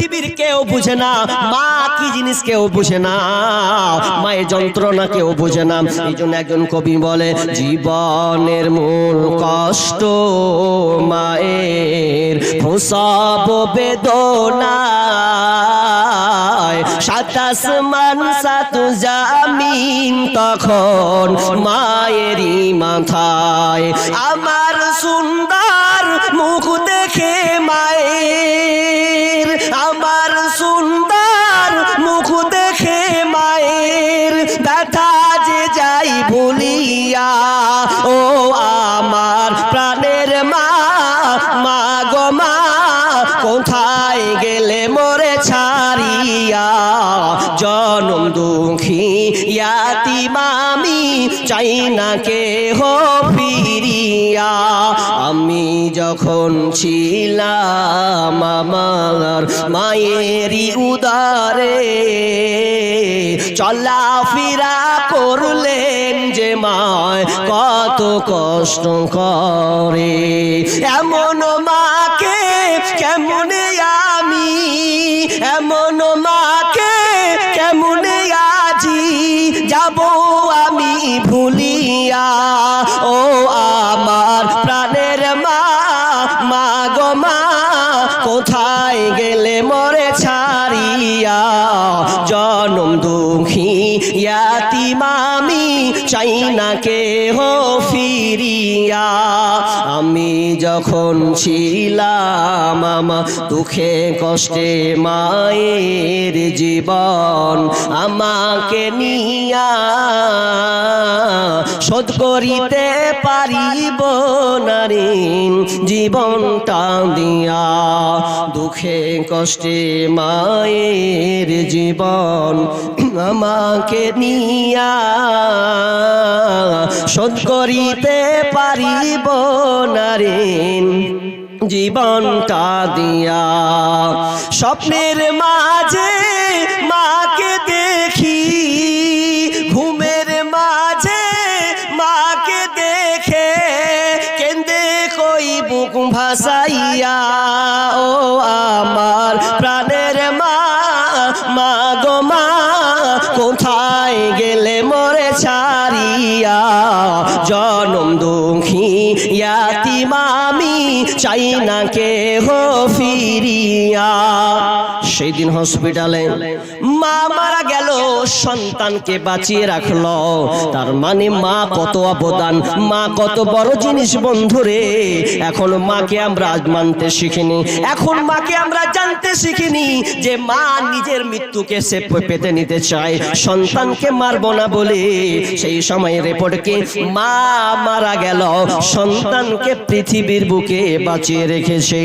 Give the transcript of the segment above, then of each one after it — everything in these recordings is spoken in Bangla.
পৃথিবীর কেউ বুঝে না। মা কি জিনিস কেউ বুঝে না। মায়ের যন্ত্রণা কেউ বুঝে না। এই জন্য একজন কবি বলে, জীবনের মূল কষ্ট মায়ের। প্রসব বেদনা সাতাশ মান সাত জামিন তখন মায়েরই মাথায়। আমার সুন্দর মুখ দেখে জনম দুঃখী ইয়াতি মামি চাই না কে হো ফিরিয়া। আমি যখন ছিলাম আমার মায়েরই উদারে, চলাফেরা করলেন যে মায় কত কষ্ট করে। এমন মাকে কেমনে ভুলিয়া ও আমার প্রাণের মা মা গো মা, কোথায় গেলে মরে ছাড়িয়া? জনম দুঃখী ইয়াতি মামি চাই না কে হো ফিরিয়া। আমি যখন ছিলাম আমা দুঃখে কষ্টে মায়ের জীবন আমাকে নিয়া। শোধ করিতে পারিব নারীন জীবনটা দিয়া। দুঃখে কষ্টে মায়ের জীবন আমাকে নিয়া। শোধ করিতে পারিব নারীন জীবনটা দিয়া। স্বপ্নের মাঝে ভাসাইয়া ও আমার প্রাণের মা মা গো মা, কোথায় গেলে মরে ছাড়িয়া? জনম দুঃখী মামি চাই না কে হো ফিরিয়া। সেই দিন হসপিটালে মা মারা গেল, সন্তানকে বাঁচিয়ে রাখল। তার মানে মা কত অবদান, মা কত বড় জিনিস বন্ধুরে এখন মাকে আমরা মানতে শিখিনি, এখন মাকে আমরা জানতে শিখিনি যে মা নিজের মৃত্যুকে সে পেতে নিতে চায়। সন্তানকে মারবো না বলে সেই সময় রেপোর্টকে মা মারা গেল, সন্তানকে পৃথিবীর বুকে বাঁচিয়ে রেখেছে।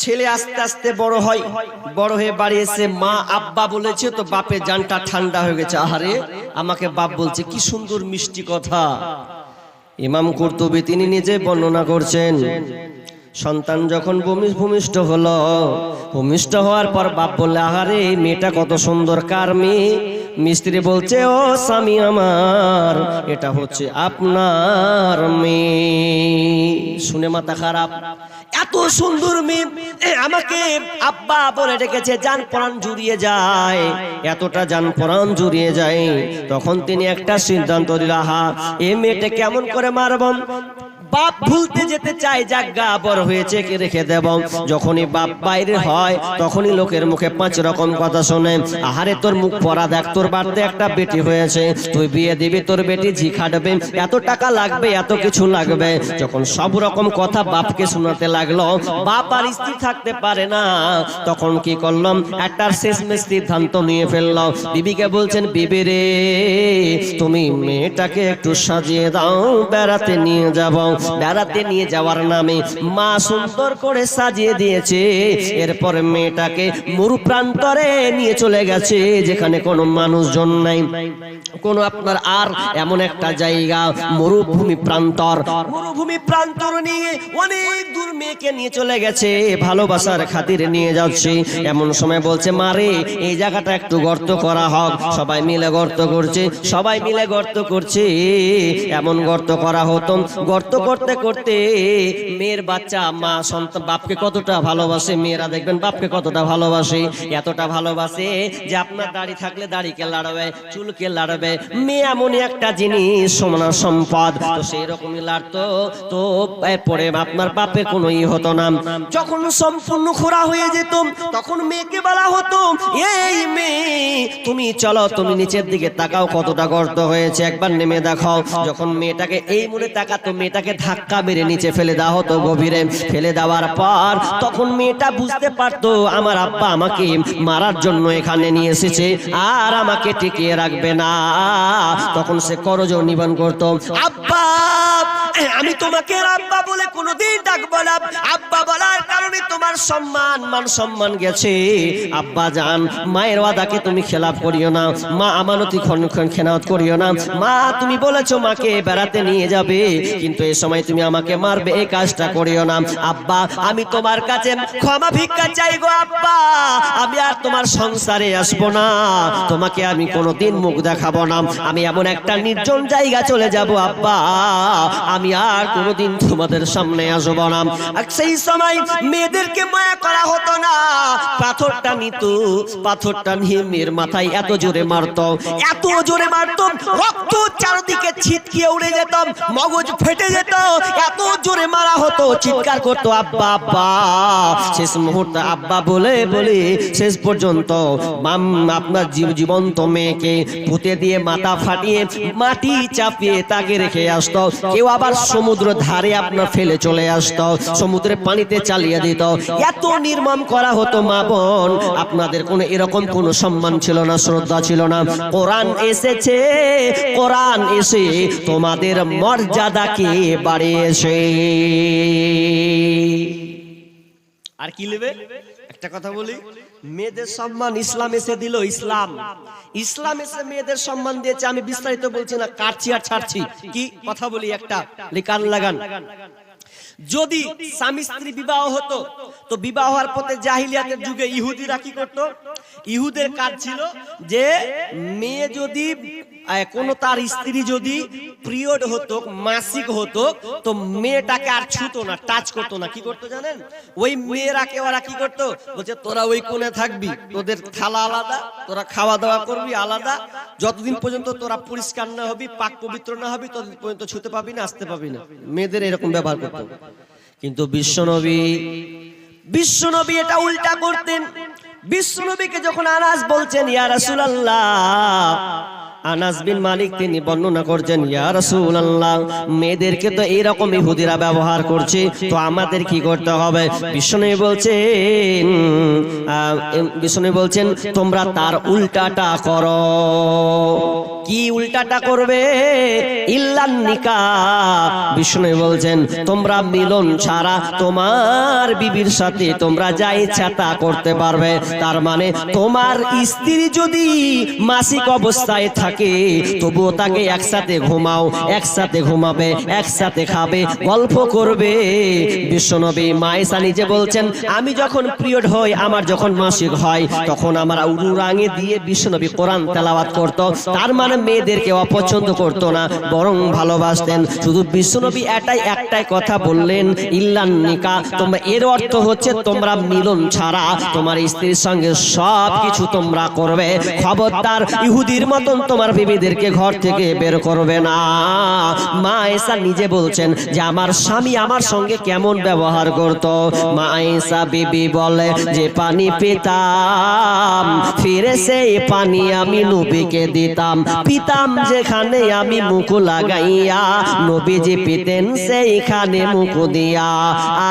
ছেলে আস্তে আস্তে বড় হয়, বড় হয়ে বাড়ি এসে মা, আব্বা বলেছে, তো বাপের জানটা ঠান্ডা হয়ে গেছে। আহারে, আমাকে বাপ বলছে, কি সুন্দর মিষ্টি কথা। ইমাম কর্তবী তিনি নিজে বর্ণনা করছেন, সন্তান যখন ভূমি- ভূমিষ্ঠ হলো, ভূমিষ্ঠ হওয়ার পর বাপ বললে, আহারে, মেয়েটা কত সুন্দর কার মেয়ে। মিস্ত্রি বলছে, ও স্বামী আমার, এটা হচ্ছে আপনার মেয়ে। শুনে মাথা খারাপ। এত সুন্দর মেয়ে আমাকে আব্বা বলে ডেকেছে, যান প্রাণ জুড়িয়ে যায়। এতটা যান প্রাণ জুড়িয়ে যায়, তখন তিনি একটা সিদ্ধান্ত দিল হা এ মেয়েটা কেমন করে মারব? বাপ ভুলতে যেতে চায় জাগা বড় হয়েছে কে রেখে দেব যখনই বাপ বাইরে হয়, তখনই লোকের মুখে পাঁচ রকম কথা শোনে। আহারে, তোর মুখ পরা দেখ, তোর বাড়িতে একটা বেটি হয়েছে। তুই বিয়ে দিবি, তোর বেটি ঝি খাটবে। এত টাকা লাগবে, এত কিছু লাগবে। যখন সব রকম কথা বাপকে শোনাতে লাগল, বাপ আর স্ত্রী থাকতে পারে না। তখন কি করলাম? একটার শেষ সিদ্ধান্ত নিয়ে ফেললাম। বিবিকে বলছেন, বিবি রে, তুমি মেয়েটাকে একটু সাজিয়ে দাও, বেড়াতে নিয়ে যাব। বেড়াতে নিয়ে যাওয়ার নামে মা সুন্দর করে সাজিয়ে দিয়েছে। এরপর মেয়েটাকে মরু প্রান্তরে নিয়ে চলে গেছে, যেখানে কোনো মানুষজন নাই। কোনো আপনার আর এমন একটা জায়গা, মরুভূমি প্রান্তর। মরুভূমি প্রান্তর নিয়ে অনেক দূর মেয়েকে নিয়ে চলে গেছে, ভালোবাসার খাতিরে নিয়ে যাচ্ছে। এমন সময় বলছে মারে এই জায়গাটা একটু গর্ত করা হোক। সবাই মিলে গর্ত করছে, সবাই মিলে গর্ত করছে। এমন গর্ত করা হতো, গর্ত করে করতে করতে মেয়ের বাচ্চা, মা, সন্তান, বাপকে কতটা ভালোবাসে? মেয়েরা দেখবেন বাপকে কতটা ভালোবাসে? এতটা ভালোবাসে যে আপনার দাড়ি থাকলে দাড়িকে লাড়বে, চুলকে লাড়বে। মেয়ে এমনই একটা জিনিস সোনার সম্পদ। তো সেই রকমই লাড়তো, তো এরপরে আপনার বাপের কোনো ই হতো না। যখন সম্পূর্ণ খোরা হয়ে যেত, তখন মেয়েকে বলা হতো, এই মেয়ে, তুমি চলো, তুমি নিচের দিকে তাকাও কতটা গর্ত হয়েছে, একবার নেমে দেখাও। যখন মেয়েটাকে এই মনে তাকাতো, মেয়েটাকে ধাক্কা মেরে নিচে ফেলে দেওয়া হতো গভীরে। ফেলে দেওয়ার পর তখন মেয়েটা বুঝতে পারতো, আমার আব্বা আমাকে মারার জন্য এখানে নিয়ে এসেছে আর আমাকে টিকিয়ে রাখবে না। তখন সে করজ নিবান করতো। আব্বা আমি তোমাকে আব্বা বলে কোনোদিন ডাকবো না। আব্বা বলার কারণে তোমার সম্মান, মান সম্মান গেছে। আব্বা জান মায়ের ওয়াদাকে তুমি খেলাপ করিও না। মা আমানতি খন খেনাত করিও না। মা, তুমি বলেছ মাকে বেড়াতে নিয়ে যাবে, কিন্তু এই সময় তুমি আমাকে মারবে এই কাজটা করিও না। আব্বা, আমি তোমার কাছে ক্ষমা ভিক্ষা চাই গো আব্বা। আমি আর তোমার সংসারে আসব না। তোমাকে আমি কোনোদিন মুখ দেখাবো না। আমি এমন একটা নির্জন জায়গা চলে যাব, আব্বা। আমি আর কোনোদিন তোমাদের সামনে আসব না। আর সেই সময় মেয়েদেরকে মায়া করা হতো না। পাথরটা নিত, পাথরটা নিয়ে মেয়ের মাথায় এত জোরে মারতো। এত জোরে মারতো, রক্ত চারদিকে ছিটকিয়ে উড়ে যেত, মগজ ফেটে যেত। এত জোরে মারা হতো, চিৎকার করতো, আব্বা আব্বা। শেষ মুহূর্তে আব্বা বলে বলে, শেষ পর্যন্ত মাম, আপনার জীব- জীবন্ত মেয়েকে পুঁতে দিয়ে মাথা ফাটিয়ে মাটি চাপিয়ে তাকে রেখে আসতো। কেউ আবার সমুদ্র ধারে আপনার ফেলে চলে আসতো সমুদ্রে পানিতে চালিয়ে দিত। এত নির্মম করা হতো মা বোন। আপনাদের কোনো এরকম কোনো সম্মান ছিল না শ্রদ্ধা ছিল না। কোরআন এসেছে কোরআন এসে তোমাদের মর্যাদাকে বাড়িয়েছে? আর কি নেবে? একটা কথা বলি। মেয়েদের সম্মান ইসলাম এসে দিল ইসলাম। ইসলাম এসে মেয়েদের সম্মান দিয়েছে আমি বিস্তারিত বলছি না কাটছি আর ছাড়ছি। কি কথা বলি একটা? লিকান লাগান। যদি স্বামী স্ত্রী বিবাহ হতো তো বিবাহ হওয়ার পথে জাহিলিয়াতের যুগে ইহুদিরা কি করতো? ইহুদের কাজ ছিল যে মেয়ে যদি কোনো তার স্ত্রী যদি পিরিয়ড হতো, মাসিক হতো, তো মেয়েটাকে আর ছুতো না, টাচ করতো না। কি করতো জানেন? ওই মেয়েরাকে ওরা কি করতো? বলছে, তোরা ওই কোণে থাকবি, তোদের থালা আলাদা, তোরা খাওয়া দাওয়া করবি আলাদা। যতদিন পর্যন্ত তোরা পরিষ্কার না হবি, পাক পবিত্র না হবি, ততদিন পর্যন্ত ছুতে পাবি না, আসতে পাবি না। মেয়েদের এরকম ব্যবহার করতো। কিন্তু বিশ্বনবী বিশ্বনবী এটা উল্টা করতেন। বিশ্বনবীকে যখন আনাস বলছেন, ইয়া রাসূলুল্লাহ আনাস বিন মালিক তিনি বর্ণনা করছেন, ইয়া রাসূলুল্লাহ, মেয়েদেরকে তো এই এইরকম ইহুদিরা ব্যবহার করছে, তো আমাদের কি করতে হবে? বিষ্ণু বলছেন বিষ্ণু বলছেন, তোমরা তার উল্টাটা করো। কি উল্টাটা করবে? ইল্লান নিকা। বিষ্ণু বলছেন, তোমরা মিলন ছাড়া তোমার বিবির সাথে তোমরা যা ইচ্ছা তা করতে পারবে। তার মানে তোমার স্ত্রী যদি মাসিক অবস্থায় থাকে, তবুও তাকে একসাথে ঘুমাও, একসাথে ঘুমাবে, একসাথে খাবে, গল্প করবে। বিশ্বনবী মায়েসা নিজে বলছেন, আমি যখন পিরিয়ড হই, আমার যখন মাসিক হয়, তখন আমার উরুরাঙে দিয়ে বিশ্বনবী কোরআন তেলাওয়াত করত। তার মানে মেয়েদেরকে অপছন্দ করতো না, বরং ভালোবাসতেন। শুধু বিশ্বনবী এটাই একটাই কথা বললেন, ইল্লান নিকা, তোমরা এর অর্থ হচ্ছে, তোমরা মিলন ছাড়া, তোমার স্ত্রীর সঙ্গে সব কিছু তোমরা করবে, খবরদার ইহুদির মতন তোমার বিবিদেরকে ঘর থেকে বের করবে না। মা এসা নিজে বলছেন যে, আমার স্বামী আমার সঙ্গে কেমন ব্যবহার করত? মা এসা বিবি বলে, যে পানি পেতাম, ফিরে সেই পানি আমি নবীকে দিতাম পিতাম যেখানে আমি মুখ লাগাইয়া, নবীজি পিতেন সেইখানে মুখ দিয়া।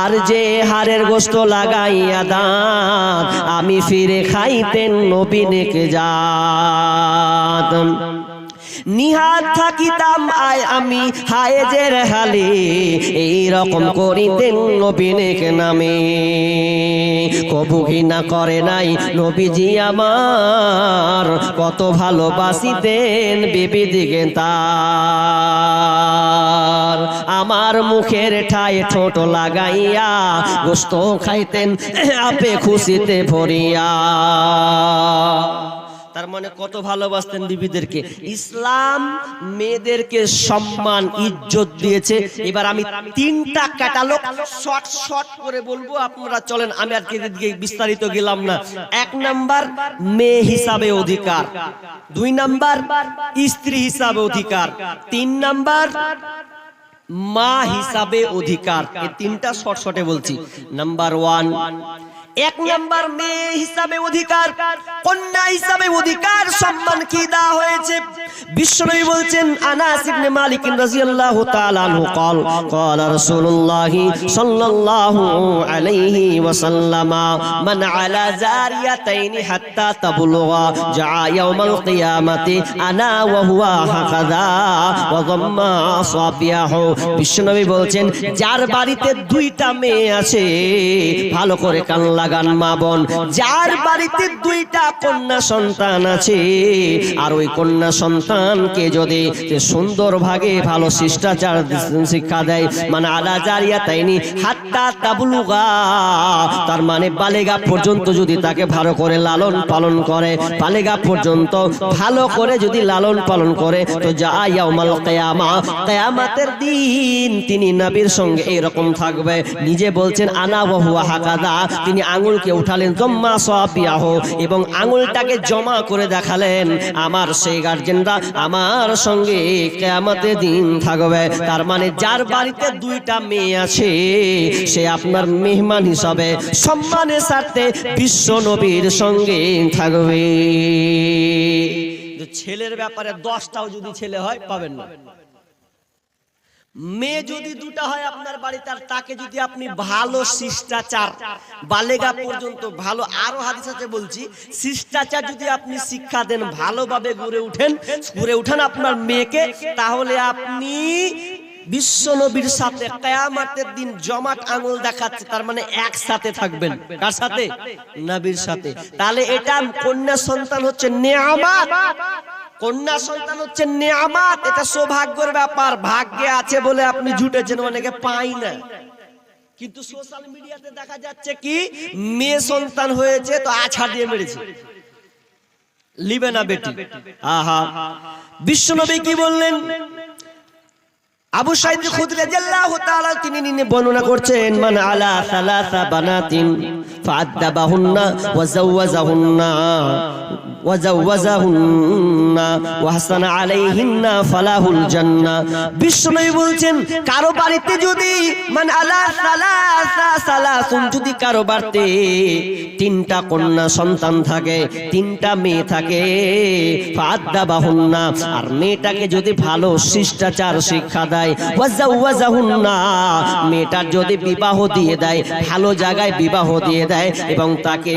আর যে হারের গোস্ত লাগাইয়া দান, আমি ফিরে খাইতেন নবীনেকে যাত নিহাত থাকিতাম, আয় আমি হায়েজের হালে। এই রকম করিতেন নবীনেক নামে। কবু ঘৃণা করে নাই নবীজি আমার। কত ভালোবাসিতেন বিবি দিকে তার। আমার মুখের ঠায় ঠোঁট লাগাইয়া গোস্ত খাইতেন, আপে খুশিতে ভরিয়া। মানে কত ভালোবাসতেন বিবিদেরকে ইসলাম মেয়েদেরকে সম্মান, ইজ্জত দিয়েছে। এবার আমি তিনটা ক্যাটালগ শর্ট শর্ট করে বলব, আপনারা চলেন, আমি আর দিকে বিস্তারিত গেলাম না। এক নাম্বার, মেয়ে হিসাবে অধিকার। দুই নাম্বার, স্ত্রী হিসাবে অধিকার। তিন নাম্বার, মা হিসাবে অধিকার। এই তিনটা শর্ট শর্টে বলছি। নাম্বার ওয়ান এক নাম্বার মেয়ে হিসাবে অধিকার কন্যা হিসাবে অধিকার সম্মান কি দেওয়া হয়েছে? বিশ্বনবী বলছেন আনাস ইবনে মালিক রাদিয়াল্লাহু তাআলা আনহু قال قال رسول الله صلى الله عليه وسلم من على زاريتين حتى تبلغ جاء يوم القيامة أنا وهو هكذا وضم أصابعه বিশ্বনবী বলছেন যার বাড়িতে দুইটা মেয়ে আছে ভালো করে কান লাগান মা বোন যার বাড়িতে দুইটা কন্যা সন্তান আছে আর ওই কন্যা সন্তানকে যদি সুন্দর ভাগে ভালো শিষ্টাচার শিক্ষা দেয় মানে আলা জারিয়া তাইনি তার মানে বালেগা পর্যন্ত যদি তাকে ভালো করে লালন পালন করে, বালেগা পর্যন্ত ভালো করে যদি লালন পালন করে, তো যা ইয়াউমাল কিয়ামা, কিয়ামতের দিন তিনি নবীর সঙ্গে এরকম থাকবে। নিজে বলছেন, আনা ওয়া হাকাদা তিনি আঙুলকে উঠালেন, জম্মা সাবিয়াহ এবং আঙুলটাকে জমা করে দেখালেন, আমার সেই গার্জেনরা আমার সঙ্গে কেয়ামতের দিন থাকবে। তার মানে যার বাড়িতে দুইটা মেয়ে আছে, সে আপনার মেহমান হিসাবে সম্মানের সাথে বিশ্ব নবীর সঙ্গে থাকবে। ছেলের ব্যাপারে দশটাও যদি ছেলে হয়, পাবেন না। মেয়ে যদি দুটা হয় আপনার বাড়িতে, আর তাকে যদি আপনি ভালো শিষ্টাচার, বালেগা পর্যন্ত ভালো, আরও হাদিস আছে বলছি, শিষ্টাচার যদি আপনি শিক্ষা দেন, ভালোভাবে গড়ে উঠেন গড়ে উঠেন আপনার মেয়েকে, তাহলে আপনি বিশ্ব নবীর সাথে কেয়ামাতের দিন জমাট আঙুল দেখাচ্ছে, তার মানে একসাথে থাকবেন। কার সাথে? নবীর সাথে। তাহলে এটা কন্যা সন্তান হচ্ছে নেয়ামাত। কন্যা সন্তান হচ্ছে নেয়ামাত, এটা সৌভাগ্যের ব্যাপার, ভাগ্যে আছে বলে আপনি জুটেছেন, অনেকে পাই না। কিন্তু সোশ্যাল মিডিয়াতে দেখা যাচ্ছে কি, মেয়ে সন্তান হয়েছে, তো আছাড় দিয়ে মেরেছে। লিবে না বেটি। আহা। বিশ্বনবী কি বললেন? আবু সাইদ খুদরি রাদিয়াল্লাহু তাআলা, তিনি নিনে বর্ণনা করছেন, মান আলা সালাসা বানাতিন ফাআদাবাহুন্না ওয়া যাওয়াজাহুন্না সন্তান থাকে আর মেয়েটাকে যদি ভালো শিষ্টাচার শিক্ষা দেয় ওয়াজাউয়াজাহুন্না মেয়েটার যদি বিবাহ দিয়ে দেয়, ভালো জায়গায় বিবাহ দিয়ে দেয়, এবং তাকে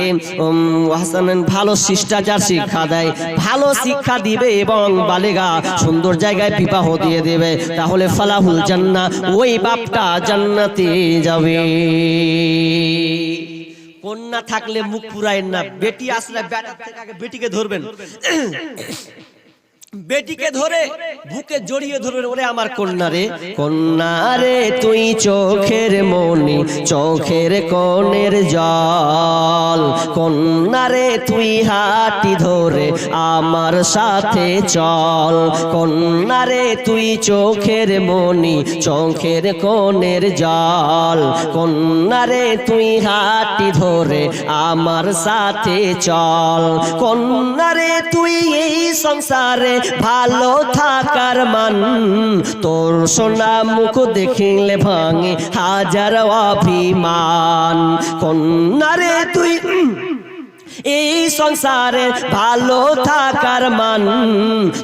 ভালো শিষ্টাচার শিক্ষা দেয় ভালো শিক্ষা দিবে এবং বালেগা সুন্দর জায়গায় বিবাহ দিয়ে দেবে, তাহলে ফালাহুল জান্না ওই বাপটা জান্নাতে যাবে। কন্যা থাকলে মুখ পুরায় না, বেটি আসলে বেটার থেকে আগে বেটিকে ধরবেন। বেটিকে ধরে বুকে জড়িয়ে ধরবেন ওরে আমার কন্যা রে কন্যা রে তুই চোখের মনি চোখের কোণের জল। কন্যা রে তুই হাতি ধরে আমার সাথে চল। কন্যা রে তুই চোখের মনি চোখের কোণের জল। কন্যা রে তুই হাতি ধরে আমার সাথে চল। কন্যা রে তুই এই সংসারে ভালো থাকার মান। তোর সোনা মুখ দেখিলে ভাঙে হাজার অভিমান। কন্যারে তুই এই সংসারে ভালো থাকার মান।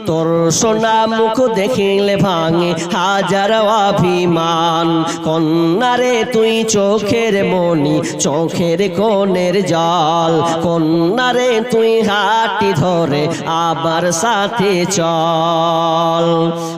তোর সোনা মুখ দেখিলে ভাঙে হাজার অভিমান। কন্যারে, তুই চোখের মনি চোখের কোণের জল। কন্যারে, তুই হাটি ধরে, আবার সাথে চল।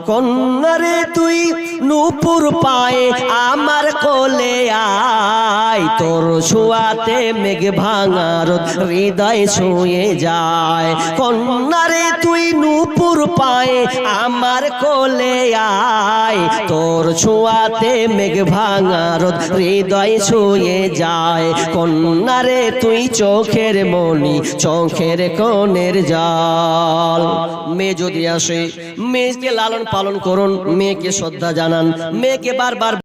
কন্যারে, তুই নুপুর পায়ে আমার কোলে আয়। আয় তোর ছোঁয়াতে মেঘ ভাঙার হৃদয় ছুঁয়ে যায়। কন্যারে, তুই নূপুর পায়ে আমার কোলে আয়। তোর ছোঁয়াতে মেঘ ভাঙার হৃদয় ছুঁয়ে যায়। কন্যারে, তুই চোখের মনি চোখের কনের জাল। মেয়ে যদি আসে, মেয়েকে লালন পালন করুন, মেয়েকে শ্রদ্ধা জানান, মেয়েকে বারবার